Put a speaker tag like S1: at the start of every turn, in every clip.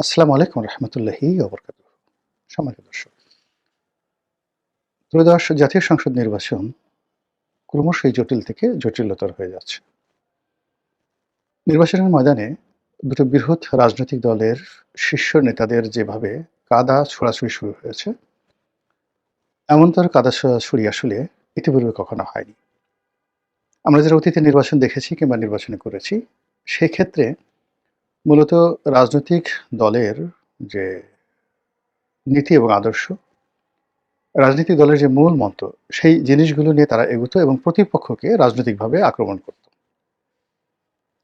S1: আসসালামু আলাইকুম রহমতুল্লাহি অবরকাত সম্মানিত দর্শক, ত্রয়োদশ জাতীয় সংসদ নির্বাচন ক্রমশই জটিল থেকে জটিলতর হয়ে যাচ্ছে। নির্বাচনের ময়দানে দুটো বৃহৎ রাজনৈতিক দলের শীর্ষ নেতাদের যেভাবে কাদা ছোড়াছুড়ি শুরু হয়েছে এমনতর কাদা ছোড়াছুড়ি আসলে ইতিপূর্বে কখনো হয়নি। আমরা যারা অতীতে নির্বাচন দেখেছি কিংবা নির্বাচনে করেছি, সেক্ষেত্রে মূলত রাজনৈতিক দলের যে নীতি এবং আদর্শ, রাজনৈতিক দলের যে মূল মন্ত্র, সেই জিনিসগুলো নিয়ে তারা এগুতো এবং প্রতিপক্ষকে রাজনৈতিকভাবে আক্রমণ করত।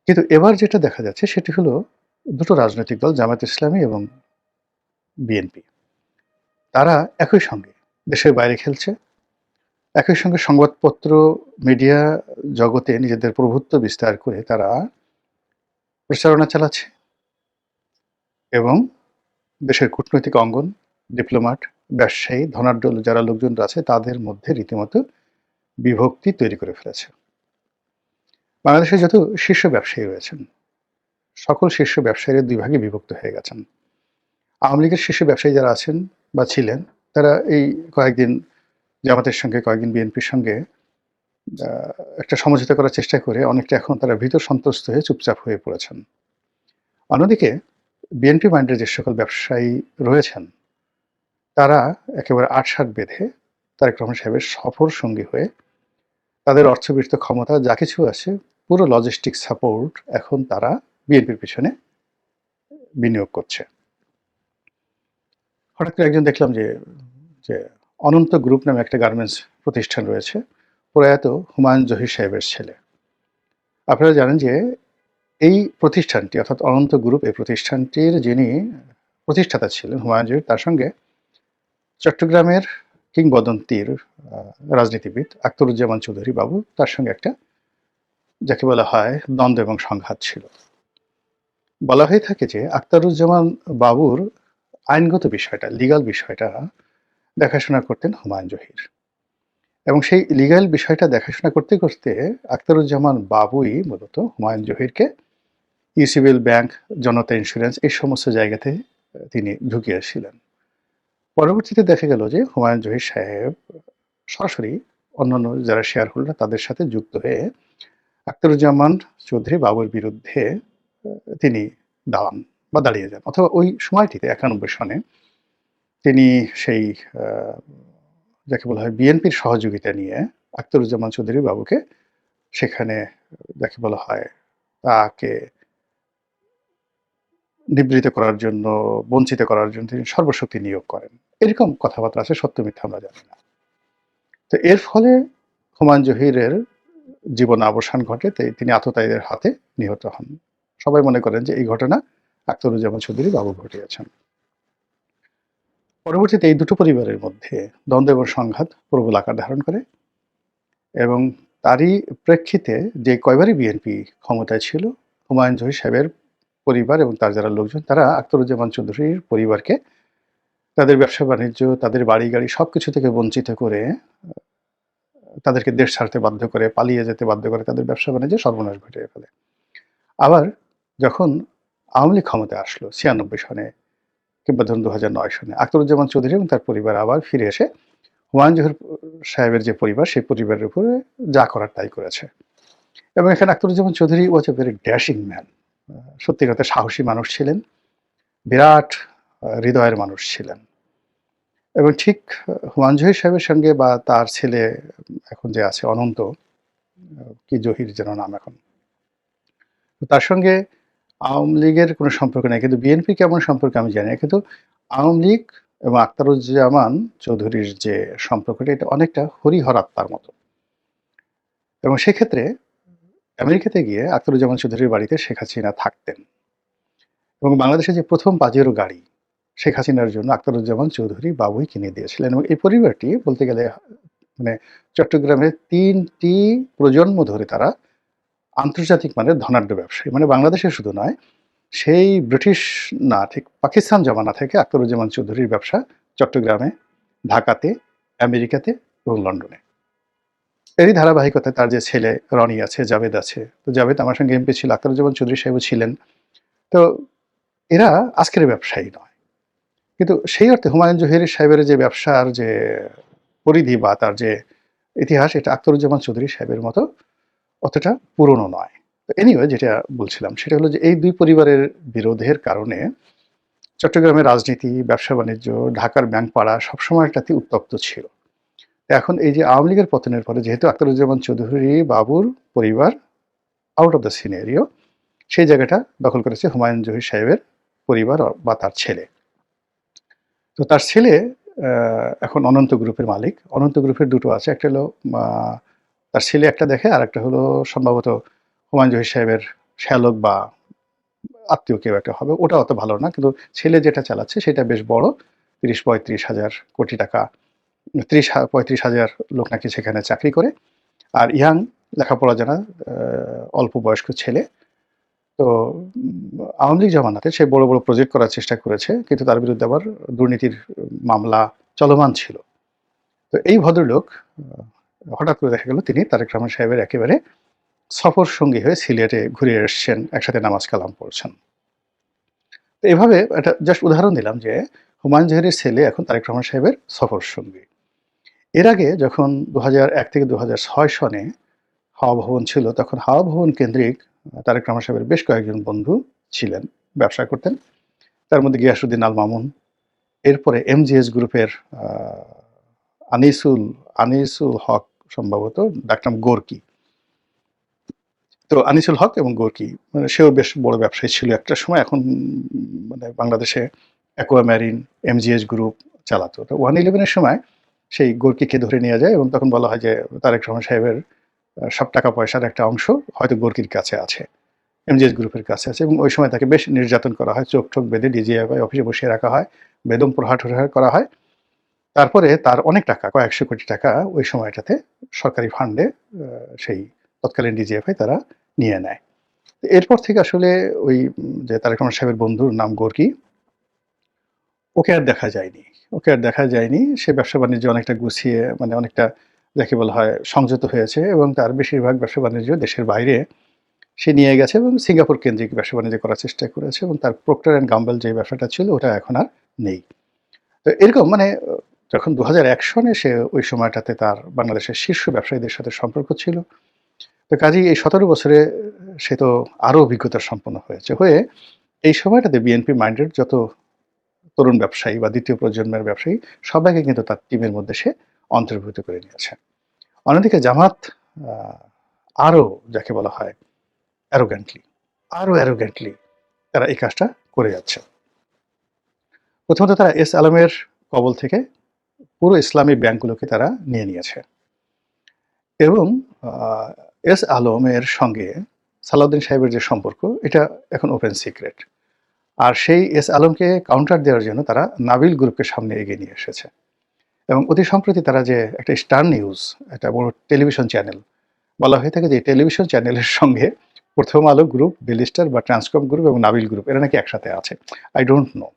S1: কিন্তু এবার যেটা দেখা যাচ্ছে, সেটি হলো দুটো রাজনৈতিক দল জামাত ইসলামী এবং বিএনপি। তারা একই সঙ্গে দেশের বাইরে খেলছে, একই সঙ্গে সংবাদপত্র, মিডিয়া জগতে নিজেদের প্রভুত্ব বিস্তার করে তারা প্রচারণা চালাচ্ছে। এবং দেশের কূটনৈতিক অঙ্গন, ডিপ্লোমাট, ব্যবসায়ী, ধনাঢ্য যারা লোকজন আছে, তাদের মধ্যে রীতিমতো বিভক্তি তৈরি করে ফেলেছে। বাংলাদেশে যত শীর্ষ ব্যবসায়ী রয়েছেন, সকল শীর্ষ ব্যবসায়ীরা দুই ভাগে বিভক্ত হয়ে গেছেন। আওয়ামী লীগের শীর্ষ ব্যবসায়ী যারা আছেন বা ছিলেন, তারা এই কয়েকদিন জামাতের সঙ্গে, কয়েকদিন বিএনপির সঙ্গে একটা সমঝোতা করার চেষ্টা করে অনেকটা এখন তারা ভিতর সন্ত্রস্ত হয়ে চুপচাপ হয়ে পড়েছেন। অন্যদিকে বিএনপি মাইন্ডের যে সকল ব্যবসায়ী রয়েছেন, তারা একেবারে আটসাট বেঁধে তারেক রহমান সাহেবের সফর সঙ্গী হয়ে তাদের অর্থবৃত্ত ক্ষমতা যা কিছু আছে, পুরো লজিস্টিক সাপোর্ট এখন তারা বিএনপির পিছনে বিনিয়োগ করছে। হঠাৎ করে একজন দেখলাম যে যে অনন্ত গ্রুপ নামে একটা গার্মেন্টস প্রতিষ্ঠান রয়েছে। প্রয়াত হুমায়ুন জহির সাহেবের ছেলে। আপনারা জানেন যে এই প্রতিষ্ঠানটি, অর্থাৎ অনন্ত গ্রুপ, এই প্রতিষ্ঠানটির যিনি প্রতিষ্ঠাতা ছিলেন হুমায়ুন জহির, তার সঙ্গে চট্টগ্রামের কিংবদন্তির রাজনীতিবিদ আখতরুজ্জামান চৌধুরী বাবু, তার সঙ্গে একটা যাকে বলা হয় দ্বন্দ্ব এবং সংঘাত ছিল। বলা হয়ে থাকে যে আখতারুজ্জামান বাবুর আইনগত বিষয়টা লিগাল বিষয়টা দেখাশোনা করতেন হুমায়ুন জহির। এবং সেই লিগাল বিষয়টা দেখাশোনা করতে করতে আখতারুজ্জামান বাবুই মূলত হুমায়ুন জহিরকে ইউসিবিএল ব্যাংক জনতা ইন্স্যুরেন্স এই সমস্ত জায়গাতে তিনি ঢুকিয়েছিলেন পরবর্তীতে দেখা গেল যে হুমায়ুন জহির সাহেব সরাসরি অন্যান্য যারা শেয়ার হোল্ডার তাদের সাথে যুক্ত হয়ে আখতারুজ্জামান চৌধুরী বাবুর বিরুদ্ধে তিনি দাঁড়ান বা দাঁড়িয়ে যান। অথবা ওই সময়টিতে একানব্বই সনে তিনি সেই যাকে বলা হয় বিএনপির সহযোগিতা নিয়ে আখতারুজ্জামান চৌধুরী বাবুকে সেখানে যাকে বলা হয় তাকে নিবৃত করার জন্য, বঞ্চিত করার জন্য তিনি সর্বশক্তি নিয়োগ করেন। এরকম কথাবার্তা আছে, সত্য মিথ্যা আমরা জানি না। তো এর ফলে হুমায়ুন জহিরের জীবন অবসান ঘটে তিনি আততায়ীদের হাতে নিহত হন। সবাই মনে করেন যে এই ঘটনা আখতারুজ্জামান চৌধুরী বাবু ঘটিয়েছেন। পরবর্তীতে এই দুটো পরিবারের মধ্যে দ্বন্দ্ব এবং সংঘাত প্রবল আকার ধারণ করে এবং তারই প্রেক্ষিতে যে কয়বারই বিএনপি ক্ষমতায় ছিল, হুমায়ুন জহির সাহেবের পরিবার এবং তার যারা লোকজন, তারা আখতারুজ্জামান চৌধুরীর পরিবারকে তাদের ব্যবসা বাণিজ্য, তাদের বাড়ি গাড়ি সব কিছু থেকে বঞ্চিত করে, তাদেরকে দেশ ছাড়তে বাধ্য করে, পালিয়ে যেতে বাধ্য করে তাদের ব্যবসা বাণিজ্য সর্বনাশ ঘটিয়ে ফেলে। আবার যখন আওয়ামী ক্ষমতায় আসলো ছিয়ানব্বই সনে কিংবা ধরুন দু হাজার নয় সনে আখতারুজ্জামান চৌধুরী এবং তার পরিবার আবার ফিরে এসে হুমায়ুন জহুর সাহেবের যে পরিবার, সেই পরিবারের উপরে যা করার তাই করেছে। এবং এখানে Akhtaruzzaman Chowdhury was a very dashing man সত্যি কথা, সাহসী মানুষ ছিলেন, বিরাট হৃদয়ের মানুষ ছিলেন। এবং ঠিক হুমায়ুন জহির সাহেবের সঙ্গে বা তার ছেলে এখন যে আছে, অনন্ত কি জহির যেন নাম এখন। তার সঙ্গে আওয়ামী লীগের কোনো সম্পর্ক নেই। কিন্তু বিএনপি কেমন সম্পর্ক আমি জানি না। কিন্তু আওয়ামী লীগ এবং আখতারুজ্জামান চৌধুরীর যে সম্পর্কটা, এটা অনেকটা হরিহর আত্মার মতো। এবং সেক্ষেত্রে আমেরিকাতে গিয়ে আখতারুজ্জামান চৌধুরীর বাড়িতে শেখ হাসিনা থাকতেন। এবং বাংলাদেশে যে প্রথম পাজেরো গাড়ি শেখ হাসিনার জন্য আখতারুজ্জামান চৌধুরী বাবুই কিনে দিয়েছিলেন। এবং এই পরিবারটি বলতে গেলে মানে চট্টগ্রামে তিনটি প্রজন্ম ধরে তারা আন্তর্জাতিক মানের ধনাঢ্য ব্যবসায়ী। মানে বাংলাদেশে শুধু নয়, সেই ব্রিটিশ না ঠিক, পাকিস্তান জমানা থেকে আখতারুজ্জামান চৌধুরীর ব্যবসা চট্টগ্রামে, ঢাকাতে, আমেরিকাতে এবং লন্ডনে। এরই ধারাবাহিকতায় তার যে ছেলে রনি আছে, জাভেদ আছে, তো জাভেদ আমার সঙ্গে এমপি ছিল, আখতারুজ্জামান চৌধুরী সাহেব ছিলেন। তো এরা আজকের ব্যবসায়ী নয়। কিন্তু সেই অর্থে হুমায়ুন জহির সাহেবের যে ব্যবসার যে পরিধি বা তার যে ইতিহাস, এটা আখতারুজ্জামান চৌধুরী সাহেবের মতো অতটা পুরনো নয়। তো এনিওয়ে যেটা বলছিলাম সেটা হলো যে এই দুই পরিবারের বিরোধের কারণে চট্টগ্রামের রাজনীতি, ব্যবসা বাণিজ্য, ঢাকার ব্যাংক পাড়া সবসময় একটাতে উত্তপ্ত ছিল। এখন এই যে আওয়ামী লীগের পতনের পরে যেহেতু আখতারুজ্জামান চৌধুরী বাবুর পরিবার আউট অফ দ্য সিনেরিও সেই জায়গাটা দখল করেছে হুমায়ুন জহির সাহেবের পরিবার বা তার ছেলে। তো তার ছেলে এখন অনন্ত গ্রুপের মালিক। অনন্ত গ্রুপের দুটো আছে। একটা হলো তার ছেলে একটা দেখে আর একটা হলো সম্ভবত হুমায়ুন জহির সাহেবের শ্যালক বা আত্মীয় কেউ একটা হবে। ওটা অত ভালো না, কিন্তু ছেলে যেটা চালাচ্ছে সেটা বেশ বড়। তিরিশ পঁয়ত্রিশ হাজার কোটি টাকা, ত্রিশ পঁয়ত্রিশ হাজার লোক নাকি সেখানে চাকরি করে। আর ইয়াং লেখাপড়া জানা অল্প বয়স্ক ছেলে। তো আওয়ামী লীগ জামানাতে সে বড় বড় প্রজেক্ট করার চেষ্টা করেছে, কিন্তু তার বিরুদ্ধে আবার দুর্নীতির মামলা চলমান ছিল। তো এই ভদ্রলোক হঠাৎ করে দেখা গেল তিনি তারেক রহমান সাহেবের একেবারে সফর সঙ্গী হয়ে সিলেটে ঘুরে এসছেন একসাথে নামাজ কালাম পড়ছেন। তো এভাবে একটা জাস্ট উদাহরণ দিলাম যে হুমায়ুন জহিরের ছেলে এখন তারেক রহমান সাহেবের সফর সঙ্গী। এর আগে যখন দু এক থেকে দু সনে হাওয়া ভবন ছিল, তখন হাওয়া ভবন কেন্দ্রিক তারেক রহমান সাহেবের বেশ কয়েকজন বন্ধু ছিলেন, ব্যবসা করতেন। তার মধ্যে গিয়াসুদ্দিন আল মামুন, এরপরে এমজিএস গ্রুপের আনিসুল আনিসুল হক সম্ভবত ডাক্তার গোর্কি। তো আনিসুল হক এবং গোর্কি মানে সেও বেশ বড় ব্যবসায়ী ছিল একটা সময়, এখন মানে বাংলাদেশে অ্যাকোয়া ম্যারিন এমজিএস গ্রুপ চালাতো। তো ওয়ান ইলেভেনের সময় সেই গোর্কিকে ধরে নিয়ে যায় এবং তখন বলা হয় যে তারেক রহমান সাহেবের সব টাকা পয়সার একটা অংশ হয়তো গোর্কির কাছে আছে, এমজিএস গ্রুপের কাছে আছে এবং ওই সময় তাকে বেশ নির্যাতন করা হয়, চোখ ঠোক বেঁধে ডিজিএফআই অফিসে বসিয়ে রাখা হয়, বেদম প্রহার করা হয়। তারপরে তার অনেক টাকা কয়েকশো কোটি টাকা ওই সময়টাতে সরকারি ফান্ডে সেই তৎকালীন ডিজিএফআই তারা নিয়ে নেয়। এরপর থেকে আসলে ওই, যে তারেক রহমান সাহেবের বন্ধুর নাম গোর্কি ওকে আর দেখা যায়নি। ওকে আর দেখা যায়নি। সে ব্যবসা বাণিজ্য অনেকটা গুছিয়ে মানে অনেকটা যাকে বলা হয় সংযত হয়েছে এবং তার বেশিরভাগ ব্যবসা বাণিজ্য দেশের বাইরে সে নিয়ে গেছে এবং সিঙ্গাপুর কেন্দ্রিক ব্যবসা বাণিজ্য করার চেষ্টা করেছে এবং তার প্রক্টর অ্যান্ড গাম্বেল যে ব্যবসাটা ছিল ওটা এখন আর নেই। তো এরকম মানে যখন দু হাজার এক সনে সে ওই সময়টাতে তার বাংলাদেশের শীর্ষ ব্যবসায়ীদের সাথে সম্পর্ক ছিল, তো কাজেই এই সতেরো বছরে সে তো আরও অভিজ্ঞতা সম্পন্ন হয়েছে। হয়ে এই সময়টাতে বিএনপি মাইন্ডেড যত তরুণ ব্যবসায়ী বা দ্বিতীয় প্রজন্মের ব্যবসায়ী, সবাইকে কিন্তু তার টিমের মধ্যে সে অন্তর্ভুক্ত করে নিয়েছে। অন্যদিকে জামাত আরও যাকে বলা হয় অ্যারোগ্যান্টলি আরও অ্যারোগ্যান্টলি তারা এই কাজটা করে যাচ্ছে। প্রথমত তারা এস আলমের কবল থেকে পুরো ইসলামী ব্যাংকগুলোকে তারা নিয়ে নিয়েছে। এবং এস আলমের সঙ্গে সালাউদ্দিন সাহেবের যে সম্পর্ক, এটা এখন ওপেন সিক্রেট আর সেই এস আলমকে কাউন্টার দেওয়ার জন্য তারা নাবিল গ্রুপকে সামনে এগিয়ে নিয়ে এসেছে। এবং অতি সম্প্রতি তারা যে একটা স্টার নিউজ একটা বড় টেলিভিশন চ্যানেল বলা হয়ে থাকে যে টেলিভিশন চ্যানেলের সঙ্গে প্রথম আলো গ্রুপ ডেলি স্টার বা ট্রান্সকম গ্রুপ এবং নাবিল গ্রুপ এরা নাকি একসাথে আছে আই ডোন্ট নো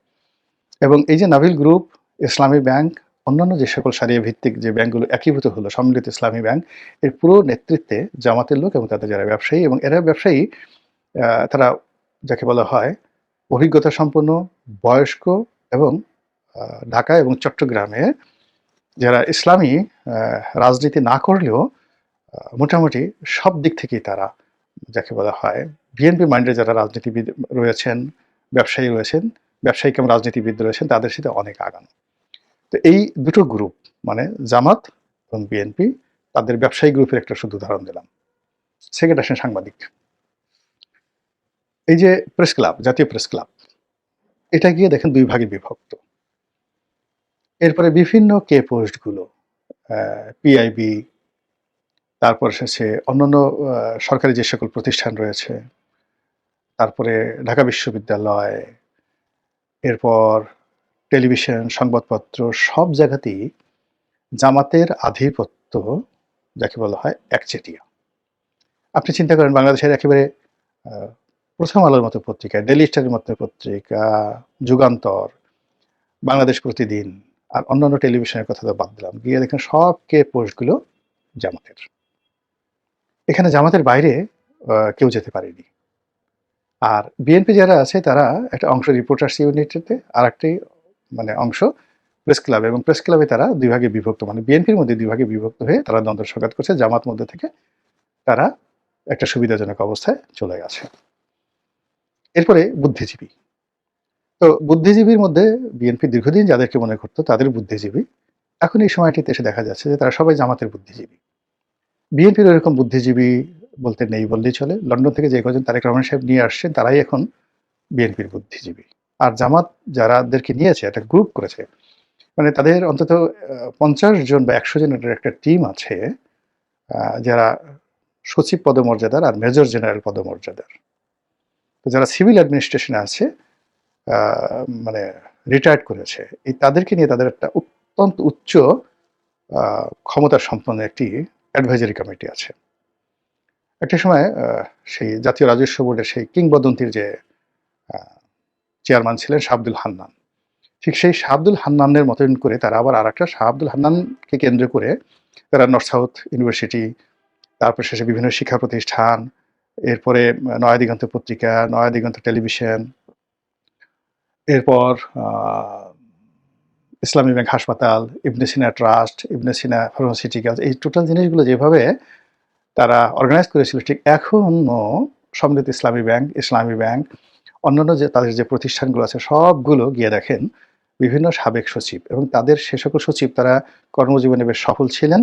S1: এবং এই যে নাবিল গ্রুপ ইসলামী ব্যাংক অন্যান্য যে সকল সারিয়া ভিত্তিক যে ব্যাংকগুলো একীভূত হলো, সম্মিলিত ইসলামী ব্যাংক, এর পুরো নেতৃত্বে জামাতের লোক এবং তাদের যারা ব্যবসায়ী এবং এরা ব্যবসায়ী তারা যাকে বলা হয় অভিজ্ঞতা সম্পন্ন, বয়স্ক এবং ঢাকা এবং চট্টগ্রামে যারা ইসলামী রাজনীতি না করলেও মোটামুটি সব দিক থেকেই তারা যাকে বলা হয় বিএনপি মাইন্ডে যারা রাজনীতিবিদ রয়েছেন, ব্যবসায়ী রয়েছেন ব্যবসায়িক এবং রাজনীতিবিদ রয়েছেন, তাদের সাথে অনেক আগানো। তো এই দুটো গ্রুপ মানে জামাত এবং বিএনপি তাদের ব্যবসায়ী গ্রুপের একটা শুধু উদাহরণ দিলাম। সেকেন্ড আসেন সাংবাদিক। এই যে press club Jatiya press club এটা গিয়ে দেখেন দুই ভাগে বিভক্ত। এরপরে বিভিন্ন কে পোস্টগুলো পিআইবি তারপর এসেছে অন্যান্য সরকারি যে সকল প্রতিষ্ঠান রয়েছে, তারপরে ঢাকা বিশ্ববিদ্যালয়, এরপর টেলিভিশন, সংবাদপত্র সব জায়গাতেই জামাতের আধিপত্য যাকে বলা হয় একচেটিয়া। আপনি চিন্তা করেন বাংলাদেশের একেবারে প্রথম আলোর মতো পত্রিকা ডেলি স্টারের মতো পত্রিকা, যুগান্তর, বাংলাদেশ প্রতিদিন আর অন্যান্য টেলিভিশনের কথা তো বাদ দিলাম। গিয়ে দেখেন সব কে পোস্টগুলো জামাতের। এখানে জামাতের বাইরে কেউ যেতে পারেনি। আর বিএনপি যারা আছে তারা একটা অংশ রিপোর্টার্স ইউনিটেতে আর একটি মানে অংশ প্রেস ক্লাব এবং প্রেস ক্লাবে তারা দুই ভাগে বিভক্ত মানে বিএনপির মধ্যে দুই ভাগে বিভক্ত হয়ে তারা দ্বন্দ্ব সংঘাত করছে, জামাত মধ্যে থেকে তারা একটা সুবিধাজনক অবস্থায় চলে গেছে। এরপরে বুদ্ধিজীবী। তো বুদ্ধিজীবীর মধ্যে বিএনপি দীর্ঘদিন যাদেরকে মনে করতো তাদের বুদ্ধিজীবী। এখন এই সময়টিতে এসে দেখা যাচ্ছে যে তারা সবাই জামাতের বুদ্ধিজীবী। বিএনপির এরকম বুদ্ধিজীবী বলতে নেই বললেই চলে। লন্ডন থেকে যে কজন তারেক রহমান সাহেব নিয়ে আসছেন, তারাই এখন বিএনপির বুদ্ধিজীবী। আর জামাত যারাদেরকে নিয়েছে, একটা গ্রুপ করেছে মানে তাদের অন্তত পঞ্চাশ জন বা একশো জনের একটা টিম আছে যারা সচিব পদমর্যাদার আর মেজর জেনারেল পদমর্যাদার। তো যারা সিভিল অ্যাডমিনিস্ট্রেশনে আছে মানে রিটায়ার্ড করেছে, এই তাদেরকে নিয়ে তাদের একটা অত্যন্ত উচ্চ ক্ষমতা সম্পন্ন একটি অ্যাডভাইজারি কমিটি আছে। একটা সময় সেই জাতীয় রাজস্ব বোর্ডের সেই কিংবদন্তির যে চেয়ারম্যান ছিলেন শাহাবুল হান্নান। ঠিক সেই শাহাবুল হান্নানের মতন করে তারা আবার আর একটা শাহাবুল হান্নানকে কেন্দ্র করে তারা নর্থ সাউথ ইউনিভার্সিটি, তারপর শেষে বিভিন্ন শিক্ষা প্রতিষ্ঠান, এরপরে নয়া দিগন্ত পত্রিকা নয়া দিগন্ত টেলিভিশন, এরপর ইসলামী ব্যাংক হাসপাতাল, ইবনে সিনা ট্রাস্ট, ইবনে সিনা ফার্মাসিউটিক্যালস এই টোটাল জিনিসগুলো যেভাবে তারা অর্গানাইজ করেছিল, ঠিক এখনও সমৃদ্ধ ইসলামী ব্যাংক ইসলামী ব্যাংক অন্যান্য যে তাদের যে প্রতিষ্ঠানগুলো আছে, সবগুলো গিয়ে দেখেন বিভিন্ন সাবেক সচিব এবং তাদের সে সকল সচিব তারা কর্মজীবনে বেশ সফল ছিলেন।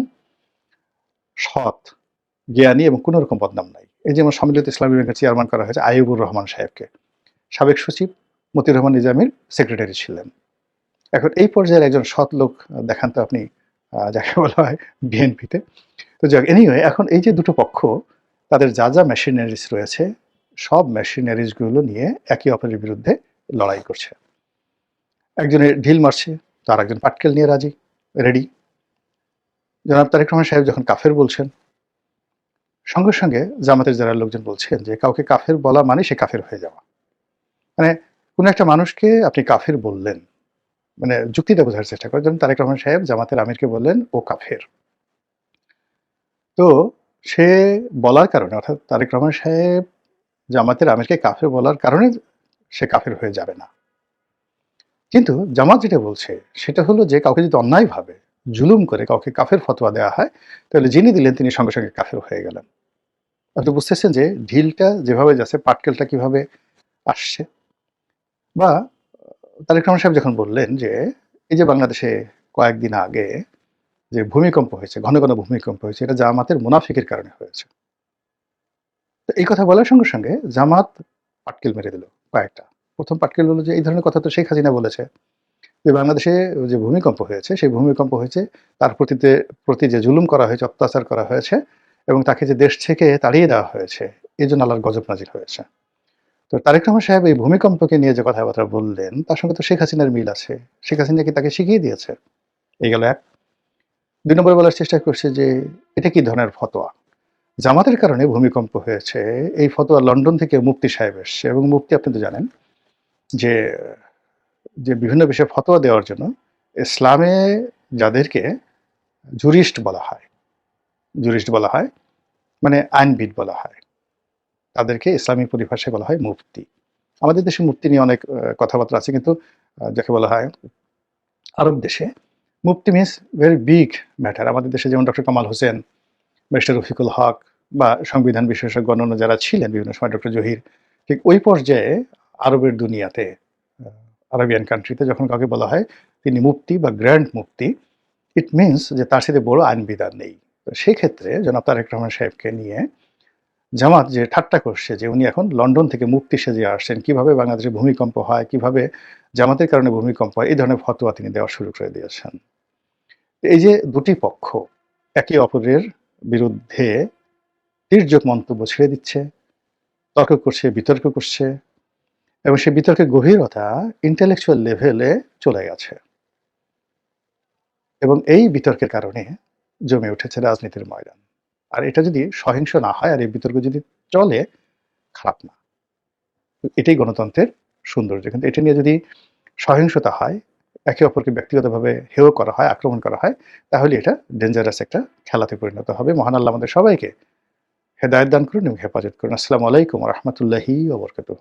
S1: সৎ, জ্ঞানী এবং কোনো রকম বদনাম নাই। এই যেমন সম্মিলিত ইসলামী ব্যাংকের চেয়ারম্যান করা হয়েছে আইয়ুবুর রহমান সাহেবকে। সাবেক সচিব মতিউর রহমান নিজামীর সেক্রেটারি ছিলেন। এখন এই পর্যায়ের একজন সৎ লোক দেখান তো আপনি যাকে বলা হয় বিএনপিতে। তো যাক এনিওয়ে এখন এই যে দুটো পক্ষ, তাদের যা যা মেশিনারিজ রয়েছে সব মেশিনারিজগুলো নিয়ে একে অপরের বিরুদ্ধে লড়াই করছে। একজনে ঢিল মারছে, তার একজন পাটকেল নিয়ে রাজি রেডি জনাব তারেক রহমান সাহেব যখন কাফের বলছেন, সঙ্গে সঙ্গে জামাতের যারা লোকজন বলছেন যে, কাউকে কাফের বলা মানে সে কাফের হয়ে যাওয়া। মানে কোনো একটা মানুষকে আপনি কাফের বললেন মানে যুক্তিটা বোঝার চেষ্টা করেন। যেমন তারেক রহমান সাহেব জামাতের আমিরকে বললেন, ও কাফের। তো সে বলার কারণে, অর্থাৎ তারেক রহমান সাহেব জামাতের আমিরকে কাফের বলার কারণে সে কাফের হয়ে যাবে না। কিন্তু জামাত যেটা বলছে, সেটা হলো যে কাউকে যদি অন্যায়ভাবে জুলুম করে কাউকে কাফের ফতোয়া দেওয়া হয়, তাহলে যিনি দিলেন তিনি সঙ্গে সঙ্গে কাফের হয়ে গেলেন। আপনি বুঝতেছেন যে ঢিলটা যেভাবে যাচ্ছে, পাটকেলটা কীভাবে আসছে? বা তারেক রহমান সাহেব যখন বললেন যে, এই যে বাংলাদেশে কয়েকদিন আগে যে ভূমিকম্প হয়েছে, ঘন ঘন ভূমিকম্প হয়েছে, এটা জামাতের মুনাফিকের কারণে হয়েছে। তো এই কথা বলার সঙ্গে সঙ্গে জামাত পাটকেল মেরে দিল কয়েকটা। প্রথম পাটকেল হলো যে, এই ধরনের কথা তো শেখ হাসিনা বলেছে যে, বাংলাদেশে যে ভূমিকম্প হয়েছে, সেই ভূমিকম্প হয়েছে, তার প্রতিতে, প্রতি যে জুলুম করা হয়েছে, অত্যাচার করা হয়েছে এবং তাকে যে দেশ থেকে তাড়িয়ে দেওয়া হয়েছে, এই জন্য আল্লাহর গজব নাজির হয়েছে। তো তারেক রহমান সাহেব এই ভূমিকম্পকে নিয়ে যে কথাবার্তা বললেন, তার সঙ্গে তো শেখ হাসিনার মিল আছে। শেখ হাসিনা কি তাকে শিখিয়ে দিয়েছে? এই গেল এক। দুই নম্বরে বলার চেষ্টা করছে যে, এটা কি ধরনের ফতোয়া? জামাতের কারণে ভূমিকম্প হয়েছে। এই ফতোয়া লন্ডন থেকে মুফতি সাহেব এসছে এবং মুফতি, আপনি তো জানেন যে যে বিভিন্ন বিষয়ে ফতোয়া দেওয়ার জন্য ইসলামে যাদেরকে জুরিস্ট বলা হয়, জুরিস্ট বলা হয় মানে আইনবিদ বলা হয়, তাদেরকে ইসলামী পরিভাষায় বলা হয় মুফতি। আমাদের দেশে মুফতি নিয়ে অনেক কথাবার্তা আছে কিন্তু যাকে বলা হয় আরব দেশে। মুফতি মিনস ভেরি বিগ ম্যাটার আমাদের দেশে যেমন ডক্টর কামাল হোসেন মিস্টার রফিকুল হক বা সংবিধান বিশেষজ্ঞ অন্যান্য যারা ছিলেন, বিভিন্ন সময় ডক্টর জহির, ঠিক ওই পর্যায়ে আরবের দুনিয়াতে আরবিয়ান কান্ট্রিতে যখন কাউকে বলা হয়, তিনি মুক্তি বা গ্র্যান্ড মুক্তি ইট মিনস যে তার সাথে বড় আইনবিধান নেই। তো সেই ক্ষেত্রে জনাব তারেক রহমান সাহেবকে নিয়ে জামাত যে ঠাট্টা করছে যে উনি এখন লন্ডন থেকে মুক্তি সেজে আসছেন, কীভাবে বাংলাদেশে ভূমিকম্প হয়, কীভাবে জামাতের কারণে ভূমিকম্প হয়, এই ধরনের ফতোয়া তিনি দেওয়া শুরু করে দিয়েছেন। এই যে দুটি পক্ষ, একে অপরের বিরুদ্ধে তির্যক মন্তব্য ছেড়ে দিচ্ছে, তর্ক করছে, বিতর্ক করছে, এবং সেই বিতর্কের গভীরতা ইন্টেলেকচুয়াল লেভেলে চলে গেছে। এবং এই বিতর্কের কারণে জমে উঠেছে রাজনীতির ময়দান। আর এটা যদি সহিংস না হয়, আর এই বিতর্ক যদি চলে, খারাপ না। এটাই গণতন্ত্রের সৌন্দর্য। কিন্তু এটা নিয়ে যদি সহিংসতা হয় একে অপরকে ব্যক্তিগতভাবে হেয় করা হয়, আক্রমণ করা হয়, তাহলে এটা ডেঞ্জারাস একটা খেলাতে পরিণত হবে। মহান আল্লাহ আমাদের সবাইকে হেদায়ত দান করুন এবং হেফাজত করুন। আসসালামু আলাইকুম রহমতুল্লাহি ওবরকাতুহ